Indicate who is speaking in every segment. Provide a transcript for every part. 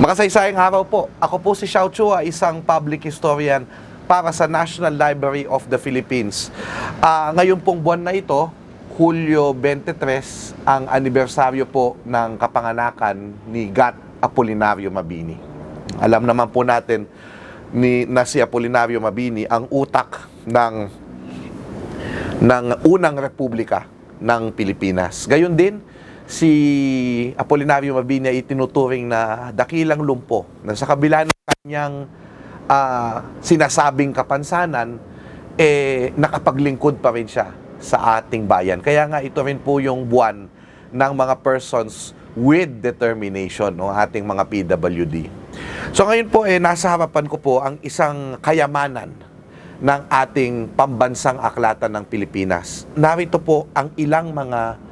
Speaker 1: Makasaysayang araw po. Ako po si Xiao Chua, isang public historian para sa National Library of the Philippines. Ah, ngayon pong buwan na ito, Hulyo 23, ang anibersaryo po ng kapanganakan ni Gat Apolinario Mabini. Alam naman po natin ni, na si Apolinario Mabini ang utak ng ng unang republika ng Pilipinas. Gayon din, si Apolinario Mabini ay tinuturing na dakilang lumpo na sa kabila ng kanyang ah, sinasabing kapansanan, eh, nakapaglingkod pa rin siya sa ating bayan. Kaya nga ito rin po yung buwan ng mga persons with determination, no, ating mga PWD. So ngayon po, eh, nasa harapan ko po ang isang kayamanan ng ating pambansang aklatan ng Pilipinas. Narito po ang ilang mga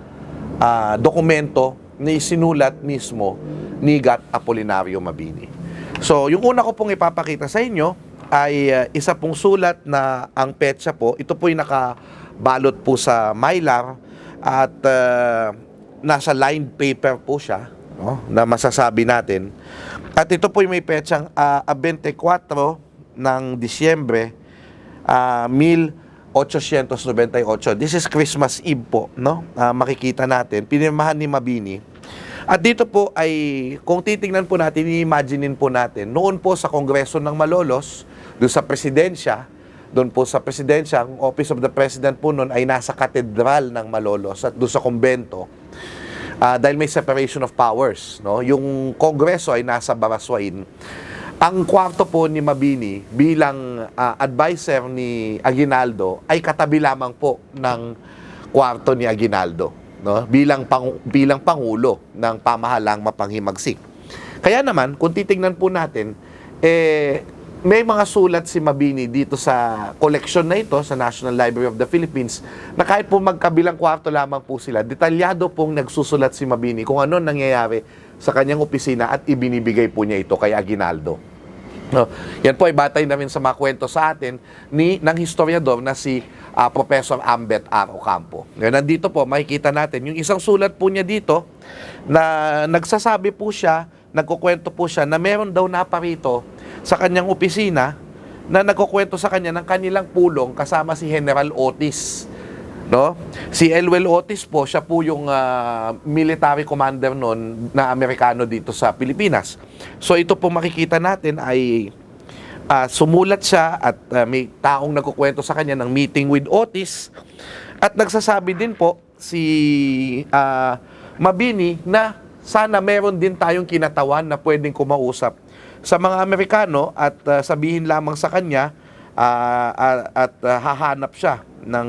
Speaker 1: uh, dokumento na isinulat mismo ni Gat Apolinario Mabini. So, yung una ko pong ipapakita sa inyo ay uh, isa pong sulat na ang petsa po, ito po yung nakabalot po sa Mylar at uh, nasa lined paper po siya no, na masasabi natin. At ito po yung may petsang uh, 24 ng Disyembre uh, 1000 898. This is Christmas Eve po, no? Uh, makikita natin, pinirmahan ni Mabini. At dito po ay, kung titingnan po natin, i-imaginein po natin, noon po sa Kongreso ng Malolos, doon sa presidensya, doon po sa presidensya, ang Office of the President po noon ay nasa katedral ng Malolos at doon sa kumbento. Uh, dahil may separation of powers, no? Yung Kongreso ay nasa Baraswain ang kwarto po ni Mabini bilang ah, advisor ni Aguinaldo ay katabi lamang po ng kwarto ni Aguinaldo, no? Bilang pang, bilang pangulo ng pamahalang mapanghimagsik. Kaya naman, kung titingnan po natin, eh may mga sulat si Mabini dito sa collection na ito sa National Library of the Philippines na kahit po magkabilang kwarto lamang po sila, detalyado pong nagsusulat si Mabini kung ano nangyayari sa kanyang opisina at ibinibigay po niya ito kay Aguinaldo. No, yan po ay batay na rin sa mga kwento sa atin ni ng historiador na si ah, Professor Ambet R. Ocampo. Ngayon, nandito po, makikita natin yung isang sulat po niya dito na nagsasabi po siya, nagkukwento po siya na meron daw na parito sa kanyang opisina na nagkukwento sa kanya ng kanilang pulong kasama si General Otis. No? Si Elwell Otis po, siya po yung ah, military commander noon na Amerikano dito sa Pilipinas. So ito po makikita natin ay ah, sumulat siya at ah, may taong nagkukwento sa kanya ng meeting with Otis at nagsasabi din po si ah, Mabini na sana meron din tayong kinatawan na pwedeng kumausap sa mga Amerikano at ah, sabihin lamang sa kanya ah, at ah, hahanap siya ng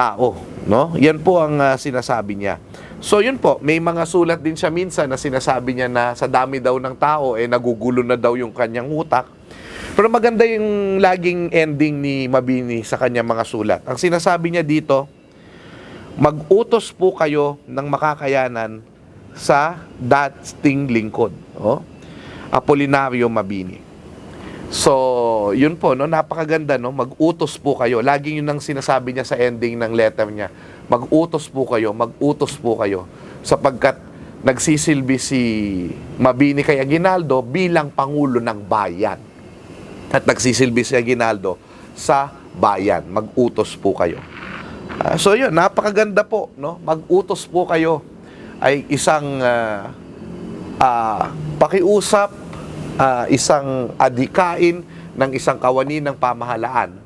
Speaker 1: tao, no? Yan po ang ah, sinasabi niya. So yun po, may mga sulat din siya minsan na sinasabi niya na sa dami daw ng tao eh nagugulo na daw yung kanyang utak. Pero maganda yung laging ending ni Mabini sa kanyang mga sulat. Ang sinasabi niya dito, mag-utos po kayo ng makakayanan sa dating lingkod. Oh? Apolinario Mabini. So, yun po, no? napakaganda, no? mag-utos po kayo. Laging yun ang sinasabi niya sa ending ng letter niya. Mag-utos po kayo, mag-utos po kayo. Sapagkat nagsisilbi si Mabini kay Aguinaldo bilang Pangulo ng Bayan. At nagsisilbi si Aguinaldo sa bayan. Mag-utos po kayo. Ah, so yun, napakaganda po, no? Mag-utos po kayo ay isang ah, ah, pakiusap, ah, isang adikain ng isang kawani ng pamahalaan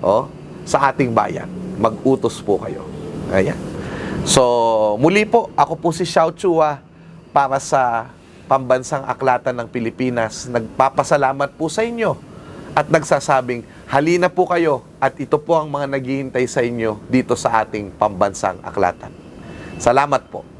Speaker 1: oh, sa ating bayan. Mag-utos po kayo. Ayan. So, muli po, ako po si Xiao Chua para sa Pambansang Aklatan ng Pilipinas. Nagpapasalamat po sa inyo at nagsasabing, halina po kayo at ito po ang mga naghihintay sa inyo dito sa ating Pambansang Aklatan. Salamat po.